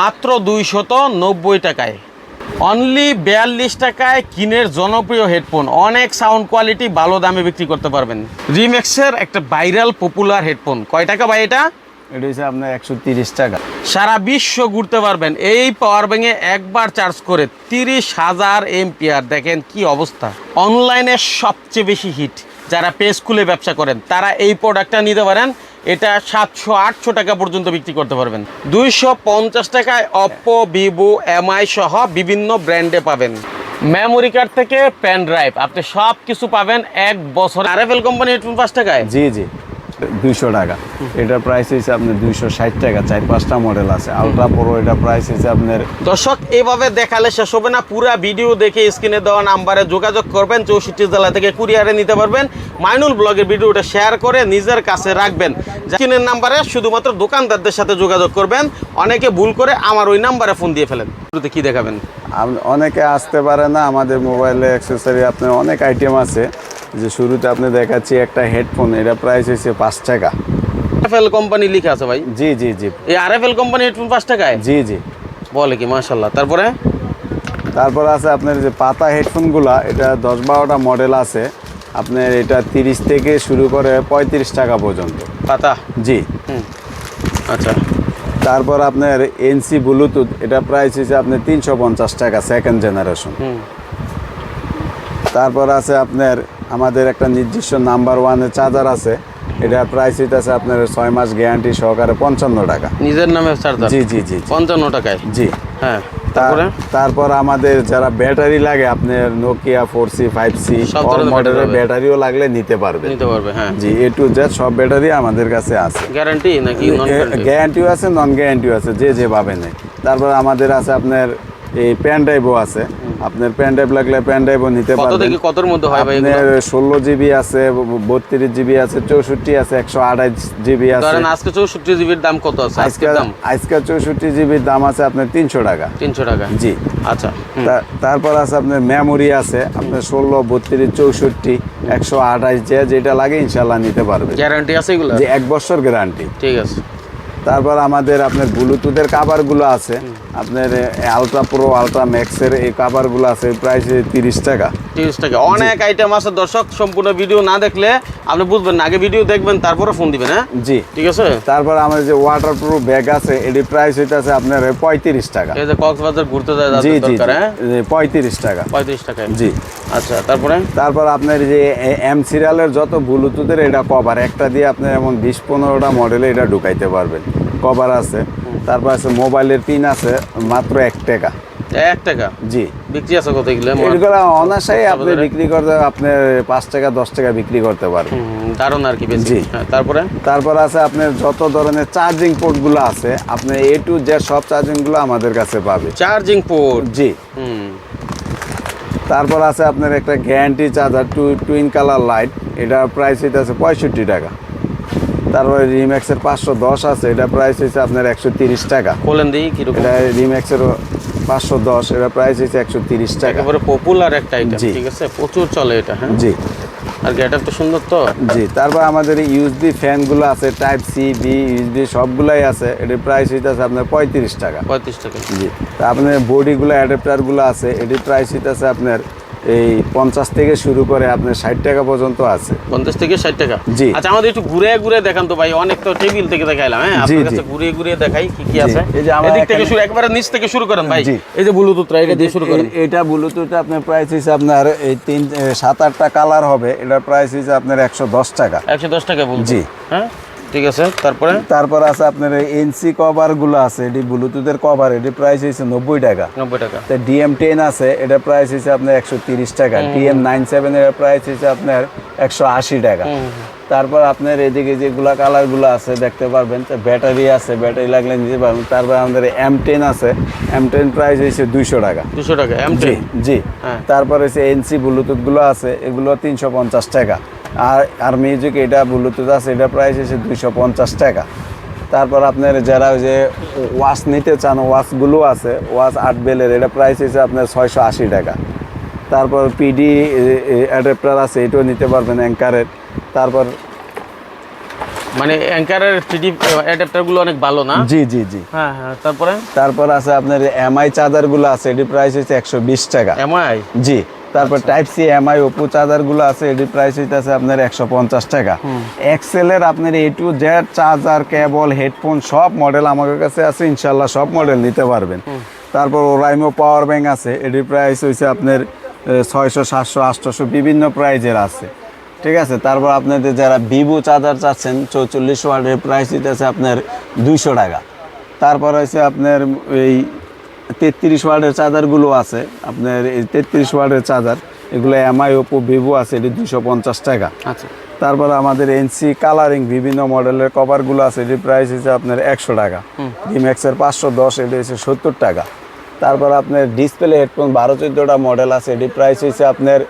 মাত্র দুইশত নব্বই টাকায়। অনলি বিয়াল্লিশ টাকায় কিনের জনপ্রিয় হেডফোন। অনেক সাউন্ড কোয়ালিটি ভালো দামে বিক্রি করতে পারবেন। রিমেক্সের একটা ভাইরাল পপুলার হেডফোন। কয় টাকা ভাই এটা? এটা হচ্ছে আপনার একশো তিরিশ টাকা। সারা বিশ্ব ঘুরতে পারবেন। এই পাওয়ার ব্যাঙ্কে একবার চার্জ করে তিরিশ হাজার এমপিআর। দেখেন কি অবস্থা। অনলাইনে সবচেয়ে বেশি হিট যারা পেজ খুলে ব্যবসা করেন তারা এই প্রোডাক্টটা নিতে পারেন। এটা সাতশো আটশো টাকা পর্যন্ত বিক্রি করতে পারবেন। দুইশো পঞ্চাশ টাকায় অপ্পো ভিভো এমআই সহ বিভিন্ন ব্র্যান্ডে পাবেন। মেমোরি কার্ড থেকে পেন ড্রাইভ আপনি সব কিছু পাবেন এক বছর। আর এফ এল কোম্পানি হেডফোন পাঁচ টাকায়? জি জি। দুইশো টাকা। এটার প্রাইস হচ্ছে আপনার দুইশো ষাট টাকা চার পাঁচটা মডেল আছে। আলট্রা প্রো এটা প্রাইস হচ্ছে আপনার দর্শক এভাবে দেখালে শেষ হবে না। পুরা ভিডিও দেখে স্ক্রিনে দেওয়া নাম্বারে যোগাযোগ করবেন চৌষট্টি জেলা থেকে কুরিয়ারে নিতে পারবেন। মাইনুল ব্লগের ভিডিওটা শেয়ার করে নিজের কাছে রাখবেন। স্ক্রিনের নাম্বারে শুধুমাত্র দোকানদারদের সাথে যোগাযোগ করবেন। অনেকে ভুল করে আমার ওই নাম্বারে ফোন দিয়ে ফেলেন। কি দেখাবেন? অনেকে আসতে পারে না আমাদের মোবাইলে অ্যাক্সেসরি আপনার অনেক আইটেম আছে। যে শুরুতে আপনি দেখাচ্ছি একটা হেডফোন এটা প্রাইস হয়েছে পাঁচ টাকা। এফ এল কোম্পানি লিখে আছে ভাই? জি জি জি। এই R F L company headphone পাঁচ টাকায়? জি জি। বলে কি মাশাল্লাহ তারপরে? তারপর আছে আপনার যে পাতা হেডফোনগুলা এটা দশ বারোটা মডেল আছে। আপনার এটা তিরিশ থেকে শুরু করে পঁয়ত্রিশ টাকা পর্যন্ত। পাতা? জি। আচ্ছা। তারপর আপনার এনসি ব্লুটুথ এটা প্রাইস হচ্ছে আপনার তিনশো পঞ্চাশ টাকা সেকেন্ড জেনারেশন তারপর আছে আপনার আমাদের একটা নির্দিষ্ট নাম্বার ওয়ানের চার্জার আছে। এটা প্রাইস আছে আপনার ছয় মাস গ্যারান্টি সহকারে পঞ্চান্ন টাকা। নিজের নামে চার্জার? জি জি জি। পঞ্চান্ন টাকায়? জি। হ্যাঁ তারপরে? তারপর আমাদের যারা ব্যাটারি লাগে আপনার Nokia four C five C মডেলের ব্যাটারিও লাগলে নিতে পারবে। নিতে পারবে হ্যাঁ। জি এ টু জেড সব ব্যাটারি আমাদের কাছে আছে। গ্যারান্টি নাকি নন গ্যারান্টি গ্যারান্টিও আছে নন গ্যারান্টিও আছে যে যে পাবে নেই তারপর আমাদের আছে আপনার এই প্যান ড্রাইভও আছে। আপনার প্যান ড্রাইভ লাগলে প্যান ড্রাইভও নিতে কত পারবেন। থেকে কতর মধ্যে হয় ভাই আপনার ষোলো জিবি আছে বত্রিশ জিবি আছে চৌষট্টি আছে একশো আঠাশ জিবি আছে। ধরেন আজকে চৌষট্টি জিবির দাম কত আছে? আজকে দাম? আজকে চৌষট্টি জিবির দাম আছে আপনার তিনশো টাকা। তিনশো টাকা। জি। আচ্ছা তারপর আছে আপনার মেমোরি আছে আপনার ষোলো বত্রিশ চৌষট্টি একশো আঠাশ যে যেটা লাগে ইনশাআল্লাহ নিতে পারবে। গ্যারান্টি আছে এগুলো? যে এক বছর গ্যারান্টি ঠিক আছে। তারপর আমাদের আপনার ব্লুটুথের কাভারগুলো আছে। আপনার আলট্রা প্রো আলট্রা ম্যাক্সের এই কাভারগুলো আছে প্রাইস তিরিশ টাকা। তিরিশ টাকা। অনেক আইটেম আছে দর্শক সম্পূর্ণ ভিডিও না দেখলে আপনি বুঝবেন না। আগে ভিডিও দেখবেন তারপরে ফোন দিবেন হ্যাঁ? জি। ঠিক আছে? তারপর আমাদের যে ওয়াটার প্রুফ ব্যাগ আছে এটির প্রাইস হইতেছে আপনার পঁয়ত্রিশ টাকা। এই যে কক্সবাজার ঘুরতে যায় জি জি দরকার হ্যাঁ? পঁয়ত্রিশ টাকা। পঁয়ত্রিশ টাকায় জি। আচ্ছা তারপরে? তারপর আপনার যে এম সিরিয়ালের যত ব্লুটুথের এটা কভার একটা দিয়ে আপনার এমন বিশ পনেরোটা মডেলে এটা ঢুকাইতে পারবেন। কভার আছে। তারপর আছে মোবাইলের পিন আছে মাত্র এক টাকা। এক টাকা? জি। বিক্রি আছে কত এগুলো? অনাশাই আপনি বিক্রি করতে আপনার পাঁচ টাকা দশ টাকা বিক্রি করতে পারবেন। হুম, দারুণ আর কি জি। হ্যাঁ তারপরে? তারপর আছে আপনার যত ধরনের চার্জিং পোর্টগুলো আছে আপনি এ টু জেড সব চার্জিংগুলো আমাদের কাছে পাবে। চার্জিং পোর্ট জি। তারপর আছে আপনার একটা guarantee charger two twin colour light এটা প্রাইস হইতে আছে পঁয়ষট্টি টাকা। তারপরে রিম্যাক্সের পাঁচশো দশ আছে এটা প্রাইস হচ্ছে আপনার একশো তিরিশ টাকা। বলেন দিই কীরকম এটা রিম্যাক্সের পাঁচশো দশ এটা প্রাইস হচ্ছে একশো তিরিশ টাকা। একেবারে পপুলার একটা আইটেম। ঠিক আছে? প্রচুর চলে এটা হ্যাঁ? জি। আর গেটআপ তো সুন্দর তো? জি তারপর আমাদের ইউএসবি ফ্যানগুলো আছে টাইপ সি বি ইউএসবি সবগুলাই আছে এটির প্রাইস হইতেছে আপনার পঁয়ত্রিশ টাকা। পঁয়ত্রিশ টাকা। জি তা আপনার বডিগুলো অ্যাডাপ্টারগুলো আছে এটির প্রাইস হইতেছে আপনার এই পঞ্চাশ থেকে শুরু করে আপনার ষাট টাকা পর্যন্ত আছে। পঞ্চাশ থেকে ষাট টাকা? জি। আচ্ছা আমাদের একটু ঘুরে ঘুরে দেখান তো ভাই অনেক তো টেবিল থেকে দেখাইলাম হ্যাঁ? আপনার। কাছে ঘুরে ঘুরে দেখাই কি কি আছে। এই যে আমার এদিক থেকে শুরু একবারে নিচ থেকে শুরু করেন ভাই। এই যে ব্লুটুথ এটা দিয়ে শুরু করেন। এটা ব্লুটুথ আপনার প্রাইস হিসেবে আপনার এই তিন সাত আটটা কালার হবে এটার প্রাইস হিসেবে আপনার একশো দশ টাকা। একশো দশ টাকা বলছি জি। হ্যাঁ? ঠিক আছে তারপরে? তারপর আছে আপনার এনসি কভারগুলো আছে এটি ব্লুটুথের কভার এটি প্রাইস হচ্ছে নব্বই টাকা। নব্বই টাকা। তো ডিএম টেন আছে এটা প্রাইস হচ্ছে আপনার একশো তিরিশ টাকা। ডিএম নাইন সেভেন এর প্রাইস হচ্ছে আপনার একশো আশি টাকা। তারপর আপনার এদিকে যেগুলা কালারগুলো আছে দেখতে পারবেন তো ব্যাটারি আছে ব্যাটারি লাগলে নিতে পারবেন। তারপর আমাদের এম টেন আছে এম টেন প্রাইস হচ্ছে দুইশো টাকা। দুশো টাকা এম জি জি। হ্যাঁ। তারপর হচ্ছে এনসি ব্লুটুথগুলো আছে এগুলো তিনশো পঞ্চাশ টাকা। আর আর মিউজিক এটা ব্লুটুথ আছে এটা প্রাইস হচ্ছে দুইশো পঞ্চাশ টাকা। তারপর আপনার যারা ওই যে ওয়াচ নিতে চান ওয়াচগুলো আছে ওয়াচ আট বেলের এটা প্রাইস হচ্ছে আপনার ছয়শো আশি টাকা। তারপর পিডি অ্যাডাপ্টার আছে এটাও নিতে পারবেন অ্যাঙ্কারের তারপর মানে অ্যাঙ্কারের থ্রিডি অ্যাডাপ্টারগুলো অনেক ভালো না? জি জি জি। হ্যাঁ হ্যাঁ তারপরে? তারপর আছে আপনার এমআই চার্জারগুলো আছে এটি প্রাইস হচ্ছে একশো বিশ টাকা। এমআই জি। তারপর টাইপ সি এমআই ওপো চার্জারগুলো আছে এটির প্রাইস হইতেছে আপনার একশো পঞ্চাশ টাকা। এক্সেলের আপনার A to Z charger cable headphone সব মডেল আমার কাছে আছে ইনশাল্লাহ সব মডেল নিতে পারবেন। তারপর ওরাইমো পাওয়ার ব্যাংক আছে এটির প্রাইস হয়েছে আপনার ছয়শো সাতশো আটশোশো বিভিন্ন প্রাইজের আছে। ঠিক আছে? তারপর আপনাদের যারা ভিভো চার্জার চাচ্ছেন চৌচল্লিশ ওয়াটের প্রাইস দিতেছে আপনার দুইশো টাকা। তারপর হচ্ছে আপনার এই তেত্রিশ ওয়ার্ডের চার্জারগুলো আছে। আপনার এই তেত্রিশ ওয়ার্ডের চার্জার এগুলো এমআই ওপো ভিভো আছে এটি দুশো পঞ্চাশ টাকা। আচ্ছা। তারপরে আমাদের এনসি কালারিং বিভিন্ন মডেলের কভারগুলো আছে এটির প্রাইস হচ্ছে আপনার একশো টাকা। ডিম্যাক্সের পাঁচশো দশ এটি হচ্ছে সত্তর টাকা। তারপর আপনার ডিসপ্লে হেডফোন বারো চোদ্দোটা মডেল আছে এটির প্রাইস হচ্ছে আপনার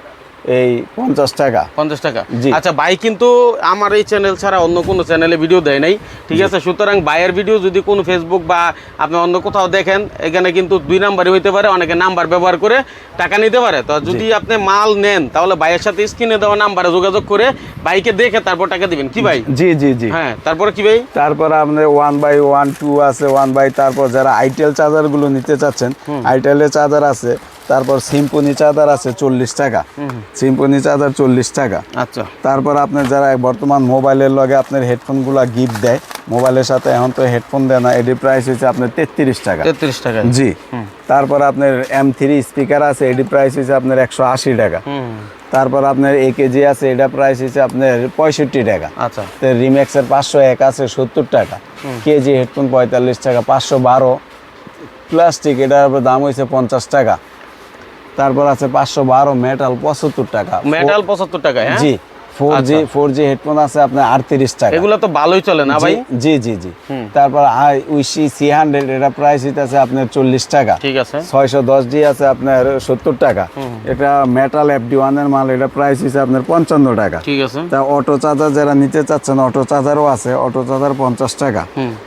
এই পঞ্চাশ টাকা। পঞ্চাশ টাকা। জি। আচ্ছা ভাই কিন্তু আমার এই চ্যানেল ছাড়া অন্য কোনো চ্যানেলে ভিডিও দেয় নাই। ঠিক আছে সুতরাং বাইয়ের ভিডিও যদি কোনো ফেসবুক বা আপনি অন্য কোথাও দেখেন এখানে কিন্তু দুই নাম্বারই হইতে পারে অনেকে নাম্বার ব্যবহার করে টাকা নিতে পারে। তো যদি আপনি মাল নেন তাহলে ভাইয়ের সাথে স্ক্রিনে দেওয়া নাম্বারে যোগাযোগ করে বাইকে দেখে তারপর টাকা দিবেন। কি ভাই? জি জি জি। হ্যাঁ তারপরে কি ভাই? তারপর আপনার ওয়ান বাই ওয়ান টু আছে ওয়ান বাই তারপর যারা আইটেল চার্জারগুলো নিতে চাচ্ছেন আইটেলের চার্জার আছে তারপর সিম্পনি চার্জার আছে চল্লিশ টাকা। সিম্পনি চার্জার চল্লিশ টাকা। আচ্ছা। তারপর আপনার যারা বর্তমান মোবাইলের লগে আপনার হেডফোনগুলো গিফট দেয় মোবাইলের সাথে এখন তো হেডফোন দেয় না এটির প্রাইস হচ্ছে আপনার তেত্রিশ টাকা। তেত্রিশ টাকা। জি। তারপর আপনার এম থ্রি স্পিকার আছে এটির প্রাইস হচ্ছে আপনার একশো আশি টাকা। তারপর আপনার এ কেজি আছে এটা প্রাইস হচ্ছে আপনার পঁয়ষট্টি টাকা। আচ্ছা। রিম্যাক্সের পাঁচশো এক আছে সত্তর টাকা। কেজি হেডফোন পঁয়তাল্লিশ টাকা পাঁচশো বারো। প্লাস্টিক এটার দাম হয়েছে পঞ্চাশ টাকা। তারপর আছে পাঁচশো বারো মেটাল পঁচাত্তর টাকা। মেটাল পঁচাত্তর টাকা হ্যাঁ? জি। Four G four G headphone আছে আপনার আটত্রিশ টাকা। এগুলো তো ভালোই চলে না ভাই? জি জি জি। তারপর উইসি সি হান্ড্রেড এটা প্রাইস আপনার চল্লিশ টাকা। ঠিক আছে। ছয়শো দশ জি আছে আপনার সত্তর টাকা। এটা মেটাল এফডি ওয়ানের মাল এটা প্রাইস আপনার পঞ্চান্ন টাকা। ঠিক আছে। তা অটো চার্জার যারা নিতে চাচ্ছেন অটো চার্জারও আছে অটো চার্জার পঞ্চাশ টাকা।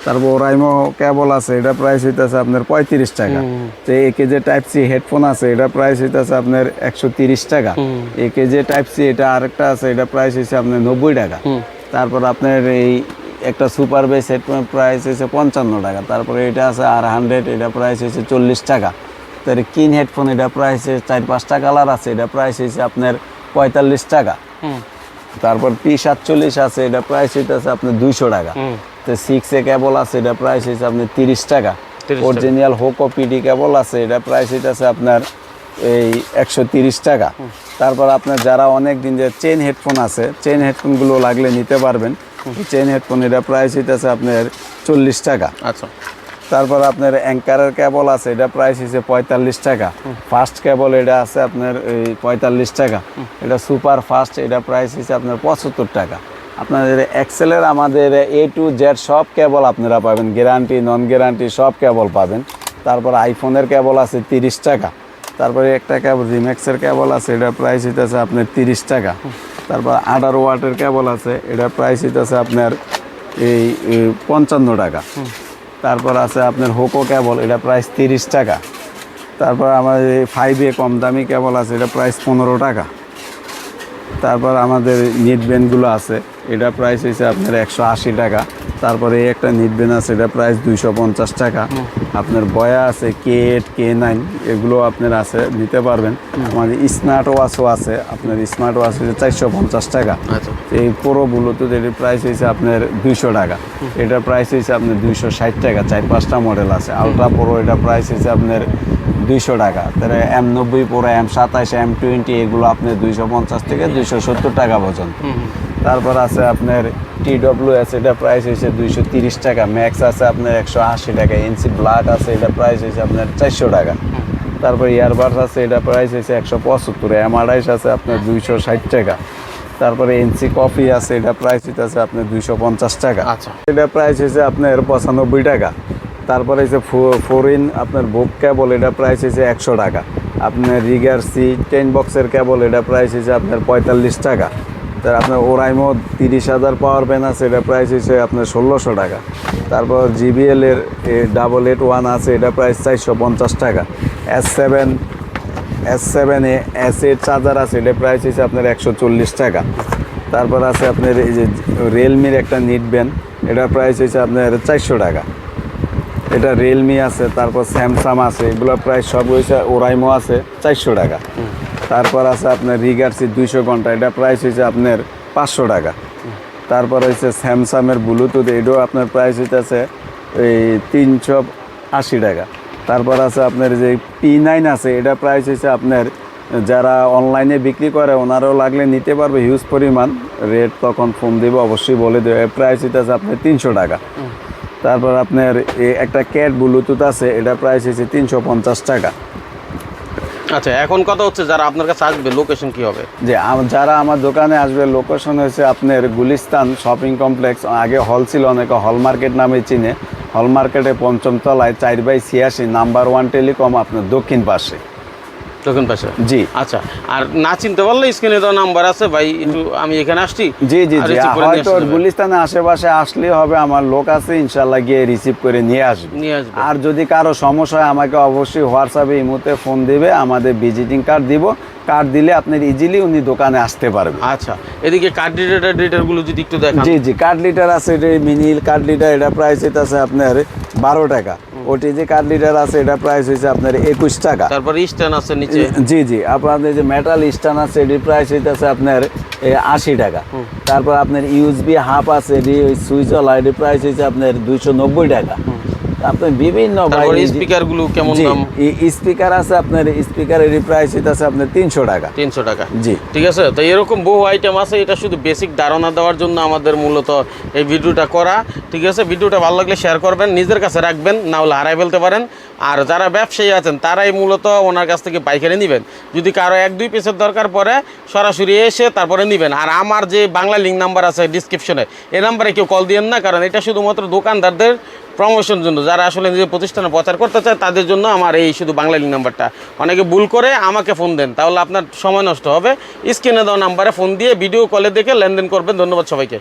তারপর ওরাইমো কেবল আছে এটা প্রাইস হইতেছে আপনার পঁয়ত্রিশ টাকা। তো একে যে টাইপ সি হেডফোন আছে এটা প্রাইস হইতেছে আপনার একশো তিরিশ টাকা। একে যে টাইপ সি এটা আরেকটা আছে এটা প্রাইস হচ্ছে আপনার নব্বই টাকা। তারপর আপনার এই একটা সুপার বেস হেডফোনের প্রাইস হচ্ছে পঞ্চান্ন টাকা। তারপরে এটা আছে আর হান্ড্রেড এটা প্রাইস হচ্ছে চল্লিশ টাকা। তার কিন হেডফোন এটা প্রাইস চার পাঁচটা কালার আছে এটা প্রাইস হয়েছে আপনার পঁয়তাল্লিশ টাকা। তারপর পি সাতচল্লিশ আছে এটা প্রাইস হইতেছে আপনার দুইশো টাকা। তো সিক্স এ কেবল আছে এটা প্রাইস হয়েছে আপনার তিরিশ টাকা। 30 টাকা। অরিজিনাল হোকো পিডি কেবল আছে এটা প্রাইস হইতেছে আপনার এই একশো তিরিশ টাকা। তারপর আপনার যারা অনেক দিন যে চেন হেডফোন আছে চেন হেডফোনগুলো লাগলে নিতে পারবেন। চেন হেডফোন এটা প্রাইস হইতেছে আপনার চল্লিশ টাকা। আচ্ছা। তারপর আপনার অ্যাঙ্কারের কেবল আছে এটা প্রাইস হচ্ছে পঁয়তাল্লিশ টাকা। ফাস্ট কেবল এটা আছে আপনার এই পঁয়তাল্লিশ টাকা। এটা সুপার ফাস্ট এটা প্রাইস হচ্ছে আপনার পঁচাত্তর টাকা। আপনাদের এক্সেলের আমাদের এ টু জেড সব কেবল আপনারা পাবেন। গ্যারান্টি নন গ্যারান্টি সব কেবল পাবেন। তারপর আইফোনের কেবল আছে তিরিশ টাকা। তারপরে একটা কেবল রিম্যাক্সের কেবল আছে, এটা প্রাইস হইতেছে আপনার তিরিশ টাকা। তারপর আঠারো ওয়াটের কেবল আছে, এটা প্রাইস হইতেছে আপনার এই এই পঞ্চান্ন টাকা। তারপর আছে আপনার হোকো কেবল, এটা প্রাইস তিরিশ টাকা। তারপর আমাদের ফাইভ এ কম দামি কেবল আছে, এটা প্রাইস পনেরো টাকা। তারপর আমাদের নিট ব্যান্ডগুলো আছে, এটা প্রাইস হয়েছে আপনার একশো আশি টাকা। তারপরে এই একটা নিট ব্যান্ড আছে এটা প্রাইস দুইশো পঞ্চাশ টাকা। আপনার বয়া আছে কে এইট কে নাইন এগুলো আপনার আছে নিতে পারবেন। আমাদের স্মার্ট ওয়াচও আছে আপনার স্মার্ট ওয়াচ হচ্ছে চারশো পঞ্চাশ টাকা। আচ্ছা। এই পুরো ব্লুটুথ এটির প্রাইস হয়েছে আপনার দুইশো টাকা। এটার প্রাইস হয়েছে আপনার দুইশো ষাট টাকা চার পাঁচটা মডেল আছে। আলট্রা প্রো এটা প্রাইস হয়েছে আপনার দুইশো টাকা। তাহলে এম নব্বই প্রো এম সাতাশ এম টোয়েন্টি এগুলো আপনার দুইশো পঞ্চাশ থেকে দুইশো সত্তর টাকা পর্যন্ত। তারপর আছে আপনার টি ডব্লিউ এস এটা প্রাইস হয়েছে দুইশো তিরিশ টাকা। ম্যাক্স আছে আপনার একশো আশি টাকা এনসি ব্ল্যাক আছে এটা প্রাইস হয়েছে আপনার চারশো টাকা। তারপর ইয়ারবাডস আছে এটা প্রাইস হয়েছে একশো পঁচাত্তর এম আড়াইশ আছে আপনার দুইশো ষাট টাকা। তারপরে এনসি কফি আছে এটা প্রাইস হইতেছে আপনার দুইশো পঞ্চাশ টাকা। আচ্ছা। এটা প্রাইস হয়েছে আপনার পঁচানব্বই টাকা। তারপরে হচ্ছে ফোরিন আপনার বুক কেবল এটা প্রাইস হয়েছে একশো টাকা। আপনার রিগার সি টেন বক্সের কেবল এটা প্রাইস হয়েছে আপনার পঁয়তাল্লিশ টাকা। তার আপনার ওরাইমো তিরিশ হাজার পাওয়ার ব্যান আছে, এটা প্রাইস হয়েছে আপনার ষোলোশো টাকা। তারপর জিবিএল এর ডাবল এইট ওয়ান আছে, এটা প্রাইস চারশো পঞ্চাশ টাকা। S seven S seven A S eight charger আছে, এটা প্রাইস হচ্ছে আপনার একশো চল্লিশ টাকা। তারপর আছে আপনার এই যে রিয়েলমির একটা নিট ব্যান এটার প্রাইস হয়েছে আপনার চারশো টাকা। এটা রিয়েলমি আছে, তারপর স্যামসাং আছে, এগুলোর প্রাইস সব হয়েছে ওরাইমো আছে চারশো টাকা। তারপর আছে আপনার রিগার্সি দুইশো ঘণ্টা, এটা প্রাইস হয়েছে আপনার পাঁচশো টাকা। তারপর হয়েছে স্যামসাংয়ের ব্লুটুথ, এটাও আপনার প্রাইস হইতেছে এই তিনশো আশি টাকা। তারপর আছে আপনার যে পি নাইন আছে, এটা প্রাইস হয়েছে আপনার, যারা অনলাইনে বিক্রি করে, ওনারাও লাগলে নিতে পারবে হিউজ পরিমাণ। রেট তখন ফোন দেবে, অবশ্যই বলে দেবে প্রাইস হইতেছে আপনার তিনশো টাকা। তারপর আপনার একটা ক্যাট ব্লুটুথ আছে, এটা প্রাইস হয়েছে তিনশো পঞ্চাশ টাকা। আচ্ছা এখন কথা হচ্ছে যারা আপনার কাছে আসবে লোকেশন কি হবে? যে যারা আমার দোকানে আসবে লোকেশন হয়েছে আপনার গুলিস্তান শপিং কমপ্লেক্স আগে হল ছিল অনেকে হল মার্কেট নামে চিনে। হল মার্কেটে পঞ্চম তলায় চার বাই ছিয়াশি নাম্বার ওয়ান টেলিকম আপনার দক্ষিণ পাশে। দক্ষিণ পাশে? জি। আচ্ছা আর না চিনতে পারলে স্ক্রিনে তো নাম্বার আছে ভাই একটু আমি এখানে আসছি। জি জি জি হয়তো গুলিস্তানের আশেপাশে আসলে হবে আমার লোক আছে ইনশাল্লাহ গিয়ে রিসিভ করে নিয়ে আসবে। আর যদি কারও সমস্যা হয় আমাকে অবশ্যই হোয়াটসঅ্যাপে এই মুহূর্তে ফোন দিবে আমাদের ভিজিটিং কার্ড দিব। কার্ড দিলে আপনার ইজিলি উনি দোকানে আসতে পারবে। আচ্ছা এদিকে কার্ড ডিটেটার ডিটেলগুলো যদি একটু দেখান। জি জি কার্ড লিটার আছে এটা মিনি কার্ড লিটার এটা প্রাইস এটা আছে আপনার বারো টাকা। ওটি যে কার্ড লিটার আছে এটা প্রাইস হয়েছে আপনার একুশ টাকা। তারপরে স্ট্যান্ড আছে নিচে। জি জি আপনাদের যে মেটাল স্টান আছে এটির প্রাইস হইতেছে আপনার আশি টাকা। তারপর আপনার ইউএসবি হাফ আছে এটি সুইচ ওলা এটির প্রাইস হয়েছে আপনার দুইশো নব্বই টাকা। আপনার বিভিন্ন স্পিকারগুলো কেমন দাম? স্পিকার আছে আপনার স্পিকারের প্রাইস হইতেছে আপনার তিনশো টাকা। তিনশো টাকা। জি। ঠিক আছে? তো এরকম বহু আইটেম আছে এটা শুধু বেসিক ধারণা দেওয়ার জন্য আমাদের মূলত এই ভিডিওটা করা। ঠিক আছে? ভিডিওটা ভালো লাগলে শেয়ার করবেন, নিজের কাছে রাখবেন, না হলে হারাই ফেলতে পারেন। আর যারা ব্যবসায়ী আছেন, তারাই মূলত ওনার কাছ থেকে পাইকারি নেবেন। যদি কারও এক, দুই পিসের দরকার পড়ে, সরাসরি এসে তারপরে নেবেন। আর আমার যে বাংলা লিঙ্ক নাম্বার আছে ডিসক্রিপশনে এই নাম্বারে কেউ কল দিয়েন না, কারণ এটা শুধুমাত্র দোকানদারদের প্রমোশন জন্য। যারা আসলে নিজের প্রতিষ্ঠানে প্রচার করতে চায়, তাদের জন্য আমার এই শুধু বাংলা লিঙ্ক নাম্বারটা অনেকে ভুল করে আমাকে ফোন দেন, তাহলে আপনার সময় নষ্ট হবে। স্ক্রিনে দেওয়া নাম্বারে ফোন দিয়ে ভিডিও কলে দেখে লেনদেন করবেন। ধন্যবাদ সবাইকে।